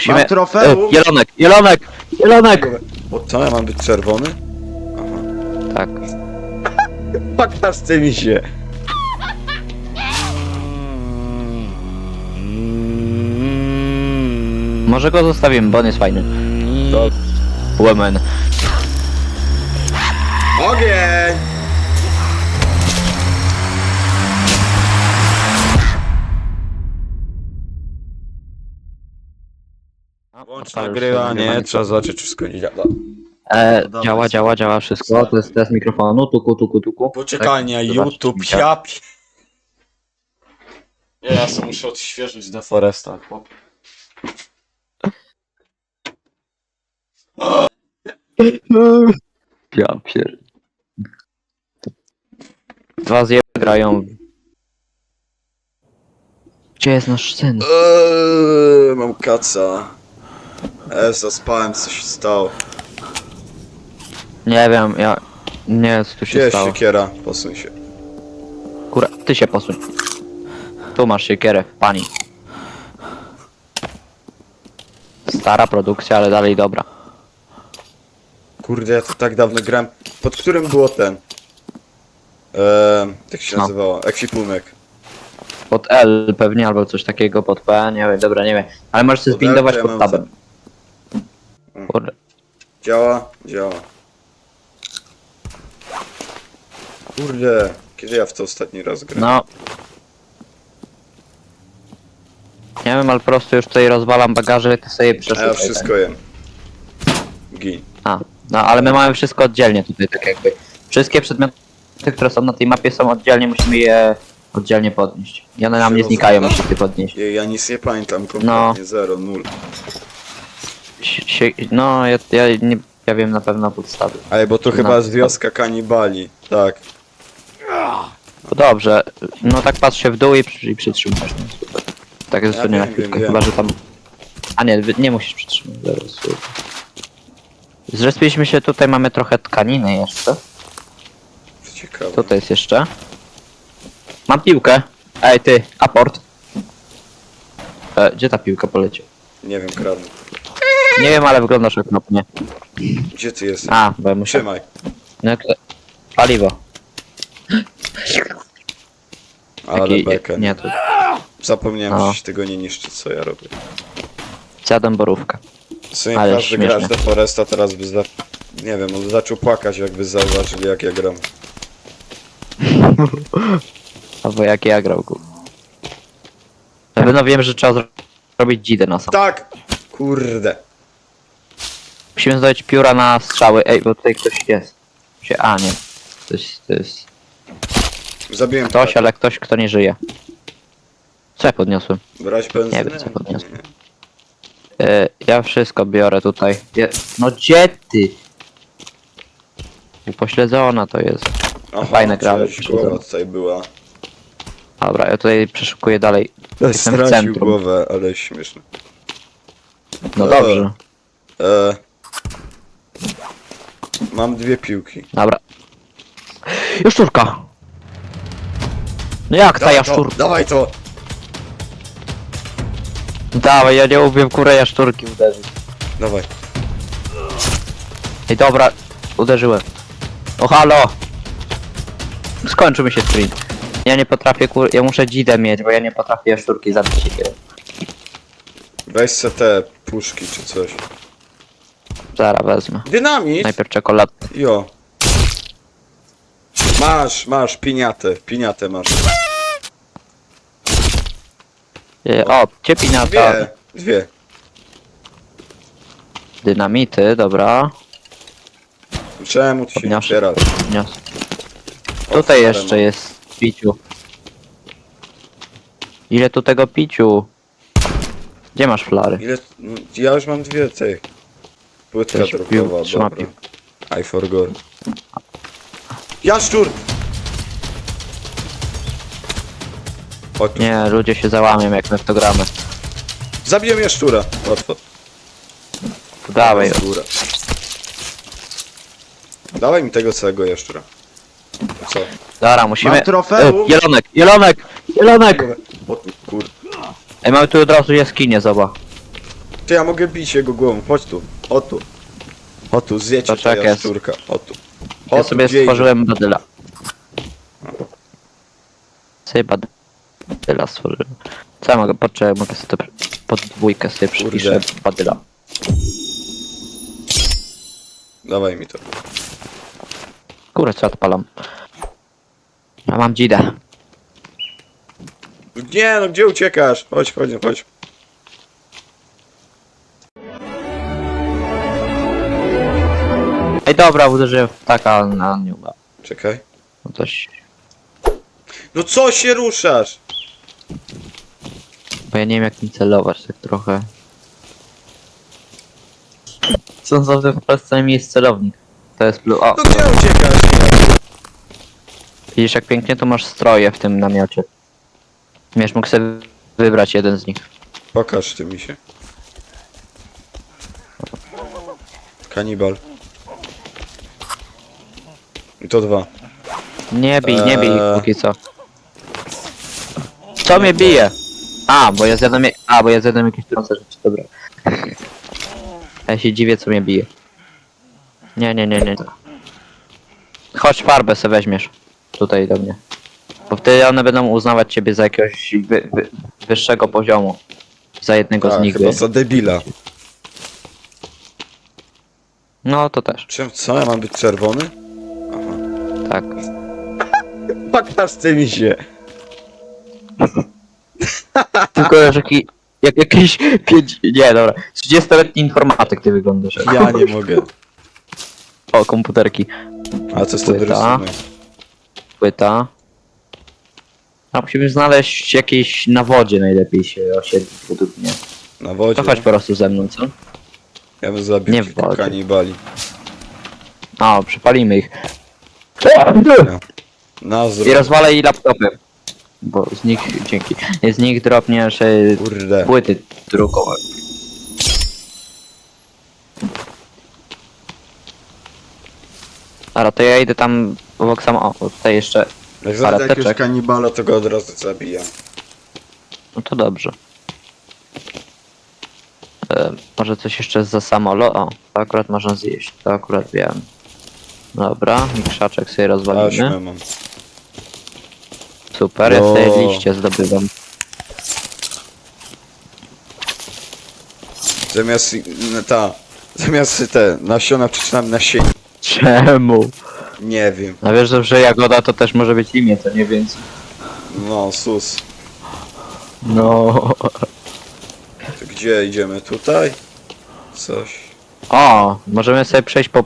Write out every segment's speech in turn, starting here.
Musimy... Mam trofeum. E, jelonek, jelonek, jelonek! Bo co, ja mam być czerwony? Tak. Paktasty mi się. Może go zostawimy, bo on jest fajny. To Woman. ogień! Włącz nagrywanie, trzeba zobaczyć czy wszystko nie działa. E, Dobra, działa, jest. działa, działa wszystko. To jest test mikrofonu. Tuku, tuku, tuku. Poczekalnia, Tak, zobaczcie, YouTube, siap. Nie, ja sobie muszę odświeżyć The Foresta, chłop. Ja pier... Dwa zje grają. Gdzie jest nasz syn? Eee, mam kaca. E, zaspałem, co się stało. Nie wiem, ja... Nie, co tu Gdzie się jest stało. siekiera? Posuń się. Kura, ty się posuń. Tu masz siekierę, pani. Stara produkcja, ale dalej dobra. Kurde, ja to tak dawno grałem. Pod którym było ten? Eee, jak się No. nazywało? Ekwipunek. Pod L pewnie, albo coś takiego pod P, nie wiem, dobra, nie wiem. Ale możesz się Pod L zbindować ja pod mam tabem. Mm. Kurde. Działa? Działa. Kurde, kiedy ja w to ostatni raz grałem? No. Nie wiem, ale po prostu już tutaj rozwalam bagaże, ty sobie A przeszukaj. ja wszystko jem. Gin. A, no ale my mamy wszystko oddzielnie tutaj, tak jakby. Wszystkie przedmioty, które są na tej mapie są oddzielnie, musimy je oddzielnie podnieść. I one nam nie znikają, jeśli ty podnieść. Ja, ja nic nie pamiętam kompletnie, No. zero, nul. Sie, no, ja, ja, nie, ja wiem na pewno podstawy. Ale bo to No. chyba jest wioska kanibali. Tak. No dobrze, no tak patrz się w dół i, przy, i przytrzymujesz. No, super. Tak jest Ja to nie na wiem, chwilkę, wiem, chyba wiem. że tam... A nie, wy- nie musisz przytrzymać, zaraz. super. Zrespiliśmy się, tutaj mamy trochę tkaniny jeszcze. To ciekawe. Co to jest jeszcze? Mam piłkę. Ej ty, aport. E, gdzie ta piłka poleciała? Nie wiem, kradnę. Nie wiem, ale wyglądasz okropnie. Gdzie ty jesteś? A, bo ja muszę... Trzymaj. No, kto- paliwo. Ale Taki- bekę. Nie, to Zapomniałem, No. że się tego nie niszczy, co ja robię. zjadłem borówkę. W sumie Ale każdy śmieszne. gracz teraz by za... Nie wiem, on zaczął płakać jakby zauważyli jak ja gram. Albo jak ja grał go. Na pewno wiem, że trzeba zro- zrobić dzidę na sam. Tak! Kurde. Musimy zdobyć pióra na strzały. Ej, bo tutaj ktoś jest. Się, a nie. To jest, to jest Zabiłem ktoś, ale ktoś, kto nie żyje. Co ja podniosłem? Brać benzynę? Nie wiem, co podniosłem. E, ja wszystko biorę tutaj. Je, no gdzie ty? Upośledzona to jest. Aha, Fajne grały, cześć, głowa tutaj była. Dobra, ja tutaj przeszukuję dalej. Jestem w Stracił centrum. głowę, ale śmieszne. No E. dobrze. E... Mam dwie piłki. Dobra. Jaszczurka! No jak ta Dawaj to, jaszczurka? dawaj to! Dawaj, ja nie umiem kurę jaszczurki uderzyć. Dawaj. Ej dobra, uderzyłem. O halo! Skończył mi się sprint. Ja nie potrafię kur... Ja muszę dzidę mieć, bo ja nie potrafię jaszczurki zabić. Weź se te puszki czy coś. Zaraz wezmę. Dynamit! Najpierw czekoladkę. Jo. Masz, masz, piniatę, piniatę masz. E, O, ciepinata. Dwie, dwie. Dynamity, dobra. Czemu ty się nie Podniosę. otwierasz? Podniosę. Tutaj jeszcze jest piciu. Ile tu tego piciu? Gdzie masz flary? Ile? no, Ja już mam dwie tych. Płytka Też drogowa, pił- trzyma dobra. I forgot. Jaszczur! Chodź tu. Nie, ludzie się załamią jak my w to gramy. Zabiłem jaszczura. Łatwo. Dawaj. Z góra. Dawaj mi tego całego jaszczura. Co? Dara, musimy... Mam trofeum. E, jelonek, jelonek! Jelonek! O, tu, kur... Ej, mamy tu od razu jaskinię, zoba. Ty, ja mogę bić jego głową, chodź tu. O tu. O tu, zjecie To ta czekaj. jaszczurka. O tu. O Ja tu, sobie gdzie stworzyłem badyla. Sobie badyla stworzyłem. Co ja mogę, poczekaj, mogę sobie to pod dwójkę sobie przypiszę badyla. idzie? Dawaj mi to. Kurę, co odpalam. Ja mam dzidę. Nie no, gdzie uciekasz? Chodź, chodź, chodź. Ej dobra, uderzyłem w taka na nie uda. Czekaj. No coś. No co się ruszasz? Bo ja nie wiem jak nim celować, tak trochę. Co za w Polsce jest celownik. To jest blue. O, No gdzie uciekasz? widzisz jak pięknie tu masz stroje w tym namiocie. Wiesz, mógł sobie wybrać jeden z nich. Pokaż ty mi się. Kanibal. I to dwa. Nie bij, nie bij Eee. póki co. Co mnie bije? A, bo ja zjadłem, je- a, bo ja zjadłem jakieś trące rzeczy, dobra. Ja się dziwię co mnie bije. Nie, nie, nie, nie. Chodź farbę se weźmiesz. Tutaj do mnie. Bo wtedy one będą uznawać ciebie za jakiegoś wy, wy, wyższego poziomu. Za jednego z Tak, nich. chyba za debila. No to też, Czym, co, ja mam być czerwony? Tak. Ty mi się. Tylko że jaki, jak jakiś pięć, nie dobra, 30-letni informatyk ty wyglądasz. Ja nie mogę. O, komputerki. A co jest to Płyta. rysunek? Płyta. A musimy znaleźć jakieś na wodzie najlepiej się osiedlić według mnie. Na wodzie? To chodź po prostu ze mną, co? Ja bym zabił Nie w kilku wodzie. kanibali. A, przypalimy ich. Na I rozwalę i laptopy. Bo z nich, dzięki, z nich dropniesz Kurde. płyty drukowe. Dobra, to ja idę tam obok sam, o, tutaj jeszcze, Jak znajdę jakiegoś kanibala, to go od razu zabijam. no to dobrze. E, może coś jeszcze za samolo, o, to akurat można zjeść, to akurat wiem. Dobra, i krzaczek sobie rozwalimy. Mam. Super, ja No. sobie liście zdobywam. Zamiast n- ta... Zamiast te nasiona przeczytam nasień. Czemu? Nie wiem. No wiesz, że jagoda to też może być imię, to nie więc. No, sus. No. To gdzie idziemy? Tutaj? Coś. O, możemy sobie przejść po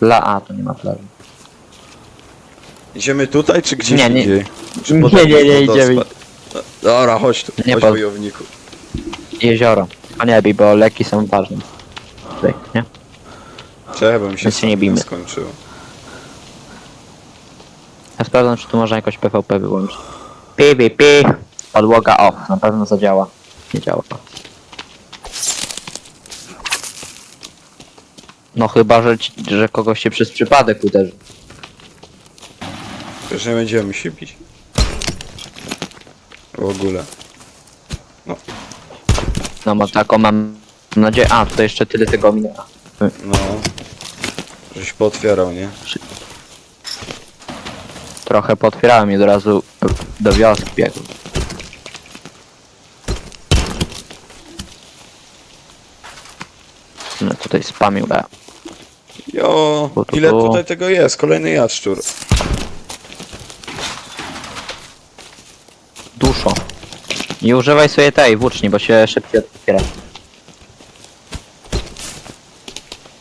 pla... A, tu nie ma plaży. Idziemy tutaj, czy gdzieś Nie, nie. indziej? Czy Nie, potem nie, nie, idziemy. No, Dobra, chodź tu. Nie chodź po- wojowniku. Jezioro. A nie bij, bo leki są ważne. Tutaj, nie? Czekaj, bo mi się Więc się nie bijmy. skończyło. Ja sprawdzam, czy tu można jakoś PvP wyłączyć. PvP. Podłoga off. Na pewno zadziała. Nie działa. No chyba, że, ci- że kogoś się przez przypadek uderzy. Nie będziemy się bić. W ogóle. No ma taką mam nadzieję. A, tutaj jeszcze tyle tego minęło. No. Żeś pootwierał, nie? Trochę potwierałem i od razu do wioski biegł. No tutaj spamił E. Jo, Tu, tu, ile tu. tutaj tego jest? Kolejny jaszczur. Duszo. Nie używaj sobie tej włóczni, bo się szybciej otwiera.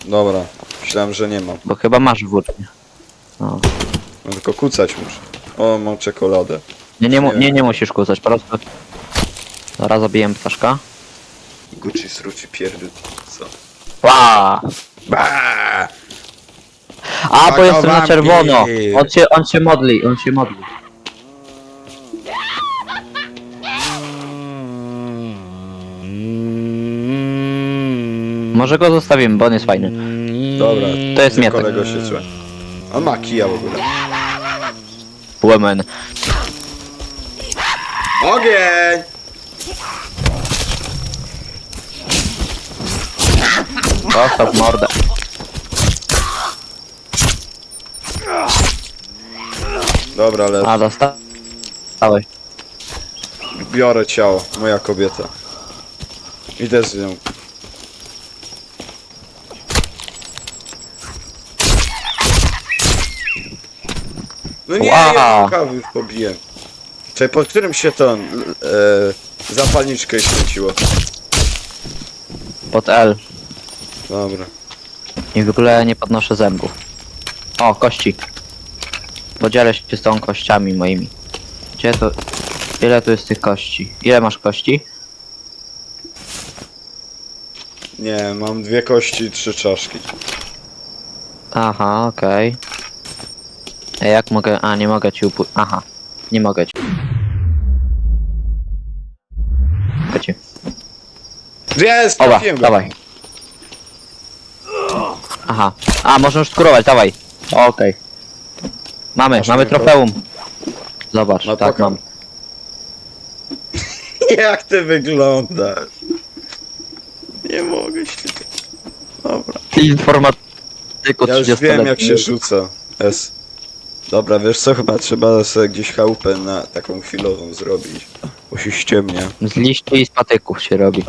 Dobra, myślałem, że nie mam. Bo chyba masz włócznię. No. No tylko kucać muszę. O, mam czekoladę. Nie, nie, mu, Nie. nie, nie musisz kłócać, po prostu... Zaraz zabiję ptaszka. Gucci sruci pierdol. Co? Ła! Ba! A, bo jestem na czerwono! On się, on się modli, on się modli. Może go zostawimy, bo on jest fajny. Dobra, To jest mietek. kolego się czułem. On ma kija w ogóle. Woman. Ogień! Zostaw mordę. Dobra, ale A, dostałeś. biorę ciało. Moja kobieta. Idę z nią. No nie, Wow. ja kawy pobiłem. Czekaj, pod którym się to e, zapalniczkę świeciło? Pod L. Dobra. I w ogóle nie podnoszę zębów. O, kości. Podzielę się z tą kościami moimi. Gdzie to... Ile tu jest tych kości? Ile masz kości? Nie, mam dwie kości i trzy czaszki. Aha, okej. A jak mogę... A, nie mogę ci upu... Aha. Nie mogę ci. Chodźcie. Jest, Oba, trafiłem go. dawaj. Aha. A, można już dawaj. Okej. Mamy, Masz mamy tylko- trofeum. Zobacz, No tak pokaż. mam. Jak ty wyglądasz? Nie mogę się. Dobra. Ty informatyku Ja już 30 wiem jak się rzuca. S. Dobra, wiesz co, chyba trzeba sobie gdzieś chałupę na taką chwilową zrobić. Bo się ściemnia. Z liści i z patyków się robi.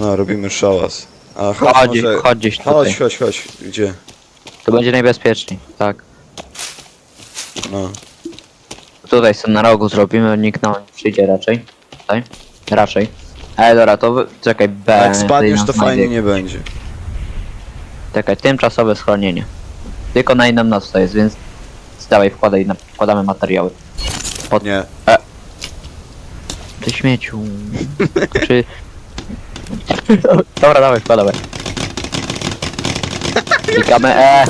No, robimy szałas. A chodź, Chodź, może... chodź gdzieś tutaj. Chodź, chodź, chodź. Gdzie? To będzie najbezpieczniej, tak. No. Tutaj sobie na rogu zrobimy, nikt nam nie przyjdzie raczej. Tutaj. Raczej. Ale dobra, to wy... czekaj, B. Jak spadniesz, to fajnie nie będzie. Czekaj, tymczasowe schronienie. Tylko na inną noc to jest, więc dawaj wkładaj, na... wkładamy materiały. Nie. Ty śmieciu. Czy... Dobra, dawaj, wkładamy. Klikamy E.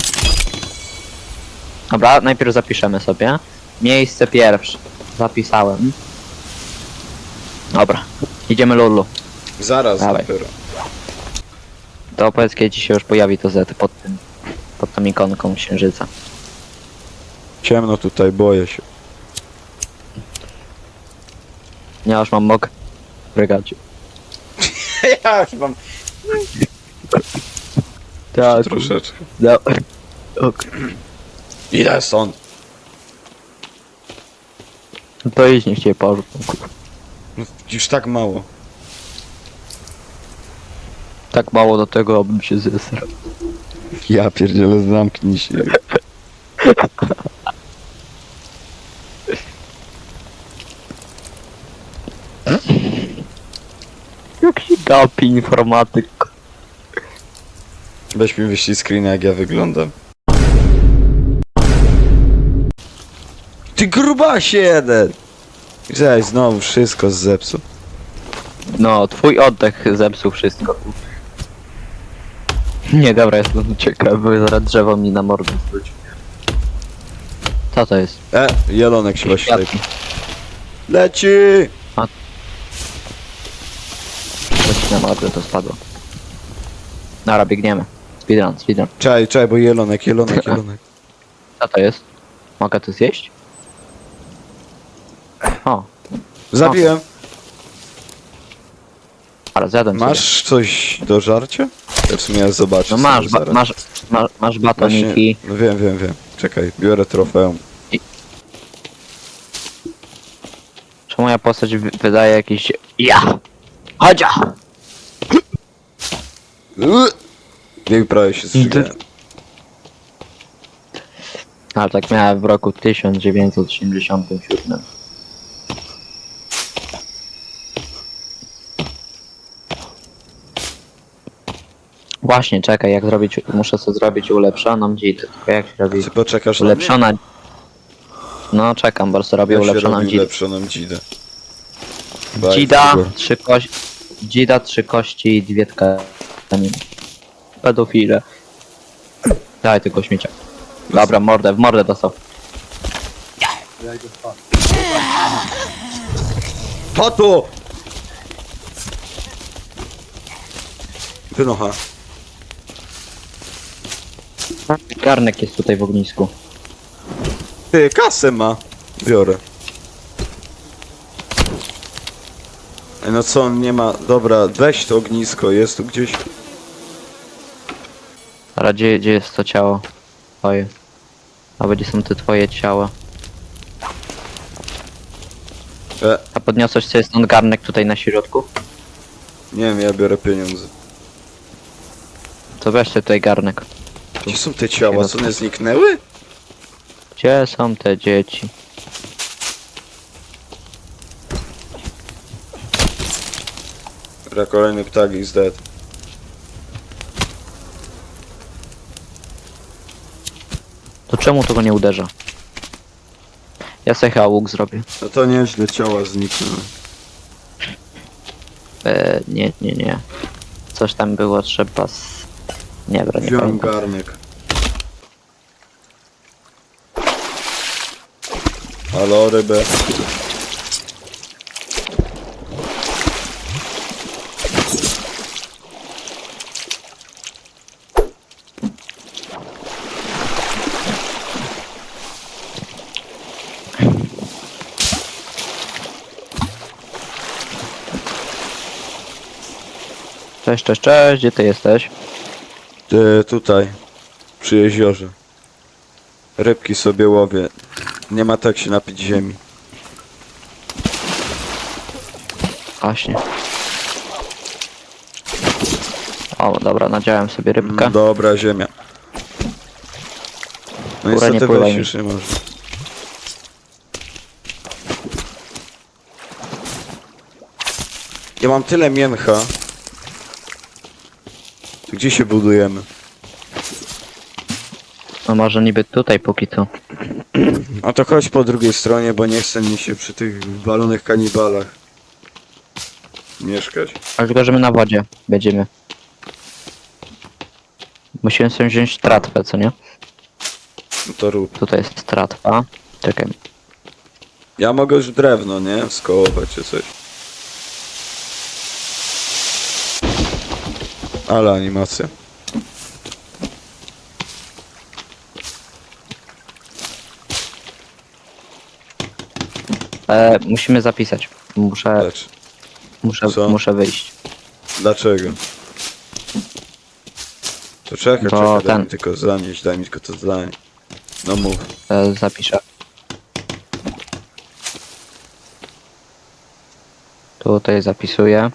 Dobra, najpierw zapiszemy sobie. Miejsce pierwsze. Zapisałem. Dobra, idziemy Lulu. Zaraz Dawaj. dopiero. To powiedz kiedy ci się już pojawi to Z pod tym. Pod tą ikonką księżyca. Ciemno tutaj, boję się. Ja już mam mok w regacie. ja już mam Tak. troszeczkę. No. Ok. Idę stąd. To idź, niech cię porzucą. No, Już tak mało. Tak mało do tego, abym się zesrał. Ja pierdzielę, zamknij się. Gapi informatyk. Weź mi wyślij screena jak ja wyglądam. Ty grubasie jeden! Zaś znowu wszystko zepsuł. No, twój oddech zepsuł wszystko. Nie, dobra, jestem ciekawy, bo zaraz drzewo mi na mordę zwróci. Co to jest? E, jelonek się właśnie Kwiatki. Leci! Na mordę to spadło. Dobra, biegniemy. Speedrun, speedrun. Czekaj, czekaj, bo jelonek, jelonek, jelonek. Co to jest? Mogę to zjeść? O, Zabiłem. ale zjadłem sobie. Masz coś do żarcia? Ja w sumie ja zobaczę. No masz, ba zaraz. masz, masz, masz Właśnie, batoniki. no wiem, wiem, wiem. Czekaj, biorę trofeum. Czy moja postać wy- wydaje jakieś... Ja! Chodzia! Jej prawie się zżygałem. Ale tak miałem w roku 1987. Właśnie, czekaj, jak zrobić, muszę sobie zrobić ulepszoną dzidę, tylko jak się robi Ty poczekasz na mnie? ulepszona... No czekam, bo sobie robię się ulepszoną robi dzidę. ulepszoną dzidę? Dzida, trzy kości, dzida, trzy kości i dwie tkaniny. Pedofile. Daj tego śmiecia. Dobra, mordę, w mordę dostał. Po tu! Wynocha. Garnek jest tutaj w ognisku. Ty, kasę ma. Biorę. No co, on nie ma... Dobra, weź to ognisko, jest tu gdzieś. Dobra, gdzie, gdzie jest to ciało? Twoje. A gdzie są te twoje ciała? E, A podniosłeś sobie stąd garnek tutaj na środku? nie wiem, ja biorę pieniądze. To weźcie tutaj garnek. Gdzie są te ciała? Co one zniknęły? Gdzie są te dzieci? Dobra, kolejny ptak is dead. To czemu tego nie uderza? Ja sobie chyba łuk zrobię. No to nieźle, ciała zniknęły. E, nie, nie, nie. Coś tam było, trzeba z... Nie, bro, nie Wziąłem pamiętam. garnek. Halo, rybę. Cześć, cześć, cześć, gdzie ty jesteś? Ty, tutaj. Przy jeziorze. Rybki sobie łowię. Nie ma tak się napić ziemi. Właśnie. O, dobra, nadziałem sobie rybkę. Mm, Dobra, ziemia. No Kurwa, nie niestety pływaj wejść mi. już nie można. Ja mam tyle mięcha. Gdzie się budujemy? No może niby tutaj póki co. A to chodź po drugiej stronie, bo nie chce mi się przy tych walonych kanibalach mieszkać. Ale tylko, że my na wodzie będziemy. Musimy sobie wziąć tratwę, co nie? No to rób. Tutaj jest tratwa. Czekaj. Ja mogę już drewno, nie? Skołować czy coś. Ale animacja. E, musimy zapisać. Muszę, Lecz. muszę, co? muszę wyjść. Dlaczego? To czekaj, Bo czekaj, daj ten- mi tylko zanieść, daj mi tylko to zdanie. No mów. E, zapiszę. Tutaj zapisuję.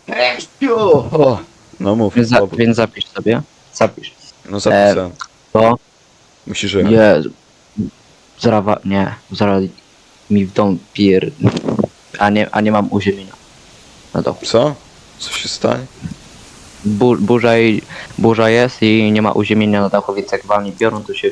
No mów, Więc, za, więc zapisz sobie. Zapisz. No zapisałem. To Musisz jechać. Jezu. Zrawa... Nie. Zaraz mi w dom pier... A nie, a nie mam uziemienia. No to Co? Co się stanie? bu, burza, i, burza jest i nie ma uziemienia na dachu, więc jak walnie piorun, to się